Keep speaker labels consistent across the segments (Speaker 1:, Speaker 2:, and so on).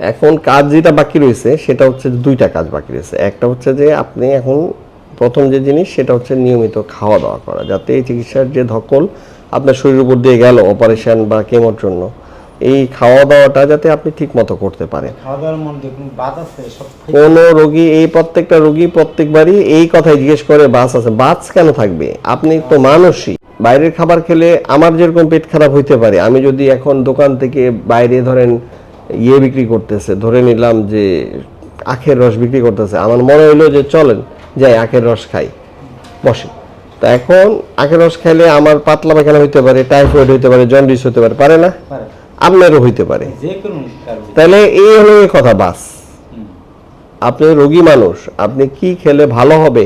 Speaker 1: এখন কাজ যেটা বাকি রয়েছে সেটা হচ্ছে দুইটা কাজ বাকি রয়েছে। একটা হচ্ছে যে আপনি এখন প্রথম যে জিনিস সেটা হচ্ছে নিয়মিত খাওয়া দাওয়া করা যাতে এই চিকিৎসার যে ধকল আপনার শরীরের উপর দিয়ে গেল অপারেশন বা কেমোর জন্য এই খাওয়া দাওয়াটা যাতে আপনি ঠিক মতো করতে পারেন।
Speaker 2: কোন
Speaker 1: রোগী এই প্রত্যেকটা রোগী প্রত্যেকবারই এই কথাই জিজ্ঞেস করে বাস আছে। বাস কেন থাকবে? আপনি তো মানুষই। বাইরের খাবার খেলে আমার যেরকম পেট খারাপ হইতে পারে আমি যদি এখন দোকান থেকে বাইরে ধরেন ইয়ে বিক্রি করতেছে ধরে নিলাম যে আখের রস বিক্রি করতেছে। আমার মনে হইল যে চলেন যাই আখের রস খাই। বসে তা এখন আখের রস খাইলে আমার পাতলা পায়খানা হইতে পারে টাইফয়েড হইতে পারে জন্ডিস হতে পারে পারে না? আপনারও হইতে পারে। তাহলে এই হলো এই কথা বাস। আপনি রোগী মানুষ আপনি কি খেলে ভালো হবে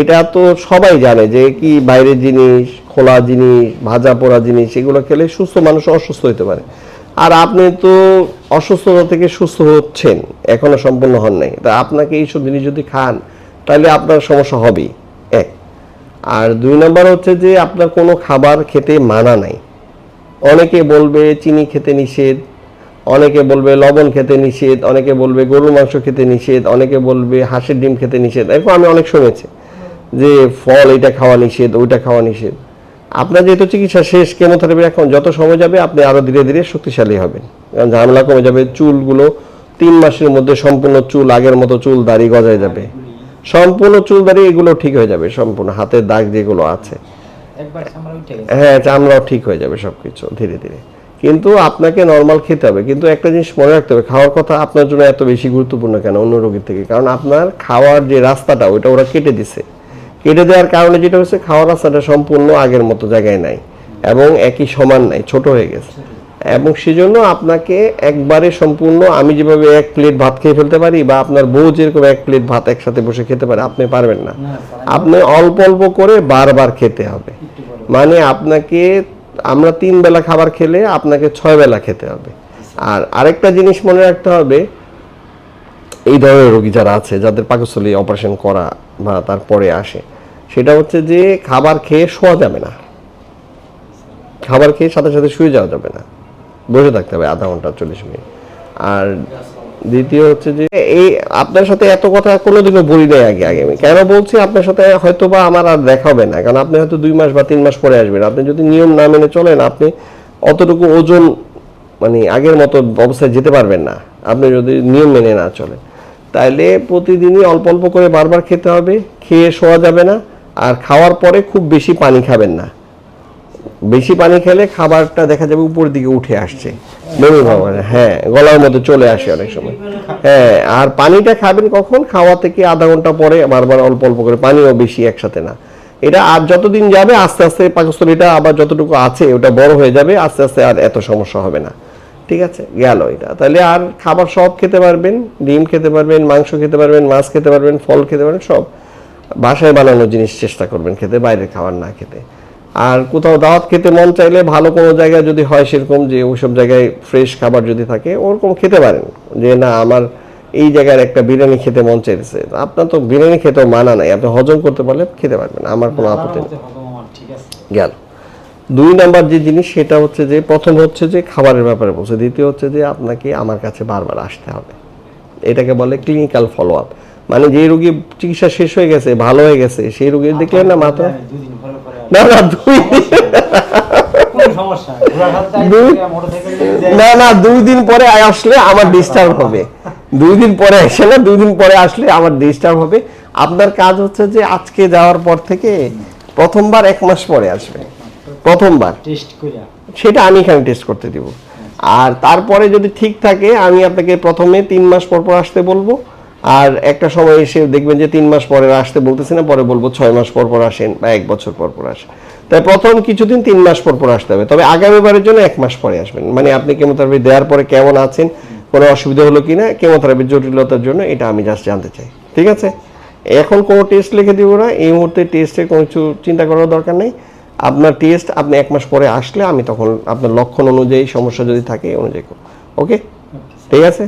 Speaker 1: এটা তো সবাই জানে যে কি বাইরের জিনিস খোলা জিনিস ভাজা পোড়া জিনিস এগুলো খেলে সুস্থ মানুষ অসুস্থ হতে পারে। আর আপনি তো অসুস্থতা থেকে সুস্থ হচ্ছেন, এখনও সম্পূর্ণ হন নাই। তা আপনাকে এইসব জিনিস যদি খান, তাহলে আপনার সমস্যা হবেই। এক। আর দুই নম্বর হচ্ছে যে আপনার কোনো খাবার খেতে মানা নাই। অনেকে বলবে চিনি খেতে নিষেধ, অনেকে বলবে লবণ খেতে নিষেধ, অনেকে বলবে গরুর মাংস খেতে নিষেধ, অনেকে বলবে হাঁসের ডিম খেতে নিষেধ। এরকম আমি অনেক শুনেছি যে ফল এটা খাওয়া নিষেধ, ওইটা খাওয়া নিষেধ। আপনার যেহেতু চিকিৎসা শেষ কেমোথেরাপি এখন যত সময় যাবে আপনি আরও ধীরে ধীরে শক্তিশালী হবেন। কারণ ঝামেলা কমে যাবে চুলগুলো তিন মাসের মধ্যে সম্পূর্ণ চুল আগের মতো চুল দাড়ি গজায় যাবে। সম্পূর্ণ চুল দাড়ি এগুলো ঠিক হয়ে যাবে সম্পূর্ণ হাতের দাগ যেগুলো আছে। হ্যাঁ চামড়াও ঠিক হয়ে যাবে সবকিছু ধীরে ধীরে। কিন্তু আপনাকে নর্মাল খেতে হবে। কিন্তু একটা জিনিস মনে রাখতে হবে খাওয়ার কথা আপনার জন্য এত বেশি গুরুত্বপূর্ণ কেন অন্য রোগীর থেকে? কারণ আপনার খাওয়ার যে রাস্তাটা ওইটা ওরা কেটে দিছে। কেটে দেওয়ার কারণে যেটা হচ্ছে খাওয়ার রাস্তাটা সম্পূর্ণ আগের মতো জায়গায় নাই এবং একই সমান নাই ছোট হয়ে গেছে। এবং সেজন্য আপনাকে একবারে সম্পূর্ণ আমি যেভাবে এক প্লেট ভাত খেয়ে ফেলতে পারি বা আপনার বউ যেরকম এক প্লেট ভাত একসাথে বসে খেতে পারে আপনি পারবেন না। আপনি অল্প অল্প করে বারবার খেতে হবে। মানে আপনাকে আমরা তিন বেলা খাবার খেলে আপনাকে ছয় বেলা খেতে হবে। আর আরেকটা জিনিস মনে রাখতে হবে এই ধরনের রোগী যারা আছে যাদের পাকস্থলী অপারেশন করা বা তারপরে আসে সেটা হচ্ছে যে খাবার খেয়ে শোয়া যাবে না। খাবার খেয়ে সাথে সাথে শুয়ে যাওয়া যাবে না। বসে থাকতে হবে আধা ঘণ্টা, চল্লিশ মিনিট। আর দ্বিতীয় হচ্ছে যে এই আপনার সাথে এত কথা কোনোদিনও বলি নাই আগে আগে আমি। কেন বলছি? আপনার সাথে হয়তো বা আমার আর দেখা হবে না। কারণ আপনি হয়তো দুই মাস বা তিন মাস পরে আসবেন। আপনি যদি নিয়ম না মেনে চলেন, আপনি অতটুকু ওজন মানে আগের মতো অবস্থায় যেতে পারবেন না। আপনি যদি নিয়ম মেনে না চলেন। তাইলে প্রতিদিনই অল্প অল্প করে বারবার খেতে হবে। খেয়ে শোয়া যাবে না। আর খাওয়ার পরে খুব বেশি পানি খাবেন না। বেশি পানি খেলে খাবারটা দেখা যাবে উপরের দিকে উঠে আসছে। বমি ভাব হ্যাঁ গলার মধ্যে চলে আসে অনেক সময়। হ্যাঁ আর পানিটা খাবেন কখন? খাওয়া থেকে আধা ঘণ্টা পরে বারবার অল্প অল্প করে, পানিও বেশি একসাথে না। এটা আর যতদিন যাবে, আস্তে আস্তে পাকস্থলীটা আবার যতটুকু আছে, ওটা বড় হয়ে যাবে, আস্তে আস্তে আর এত সমস্যা হবে না। ঠিক আছে? গেল এটা। তাহলে আর খাবার সব খেতে পারবেন, ডিম খেতে পারবেন, মাংস খেতে পারবেন, মাছ খেতে পারবেন, ফল খেতে পারবেন, সব। বাসায় বানানো জিনিস চেষ্টা করবেন খেতে বাইরের খাবার না খেতে। আর কোথাও দাওয়াত খেতে মন চাইলে ভালো কোনো জায়গায় যদি হয় সেরকম যে ওইসব জায়গায় ফ্রেশ খাবার যদি থাকে ওরকম খেতে পারেন। যে না আমার এই জায়গার একটা বিরিয়ানি খেতে মন চাইছে আপনার তো বিরিয়ানি খেতেও মানা নাই আপনি হজম করতে পারলে খেতে পারবেন আমার কোনো আপত্তি নেই।
Speaker 2: আছে।
Speaker 1: গেল। দুই নাম্বার যে জিনিস সেটা হচ্ছে যে প্রথম হচ্ছে যে খাবারের ব্যাপারে বলছে। দ্বিতীয় হচ্ছে যে আপনাকে আমার কাছে বারবার আসতে হবে। এটাকে বলে ক্লিনিক্যাল ফলো আপ মানে যে রোগী চিকিৎসা শেষ হয়ে গেছে ভালো হয়ে গেছে সেই রোগী দেখলেন না
Speaker 2: আসি।
Speaker 1: না না দুই। না না দুই দিন পরে আসলে আমার ডিস্টার্ব হবে। দুই দিন পরে এসে না দুই দিন পরে আসলে আমার ডিস্টার্ব হবে। আপনার কাজ হচ্ছে যে আজকে যাওয়ার পর থেকে প্রথমবার এক মাস পরে আসবে। প্রথমবার। সেটা আমি এখানে টেস্ট করতে দিব। আর তারপরে যদি ঠিক থাকে আমি আপনাকে প্রথমে তিন মাস পর পর আসতে বলব। আর একটা সময় এসে দেখবেন যে তিন মাস পরে আসতে বলতেছি না পরে বলব ছয় মাস পর পর আসেন বা এক বছর পর পর আসেন। তাই প্রথম কিছুদিন তিন মাস পর পর আসতে হবে। তবে আগামীবারের জন্য এক মাস পরে আসবেন। মানে আপনি কেমোথেরাপি দেওয়ার পরে কেমন আছেন কোনো অসুবিধা হলো কিনা কেমোথেরাপির জটিলতার জন্য এটা আমি জাস্ট জানতে চাই। ঠিক আছে? এখন কোনো টেস্ট লিখে দিব না। এই মুহূর্তে টেস্টের কোনো কিছু চিন্তা করার দরকার নেই। আপনার টেস্ট আপনি এক মাস পরে আসলে আমি তখন আপনার লক্ষণ অনুযায়ী সমস্যা যদি থাকে অনুযায়ী ওকে ঠিক আছে?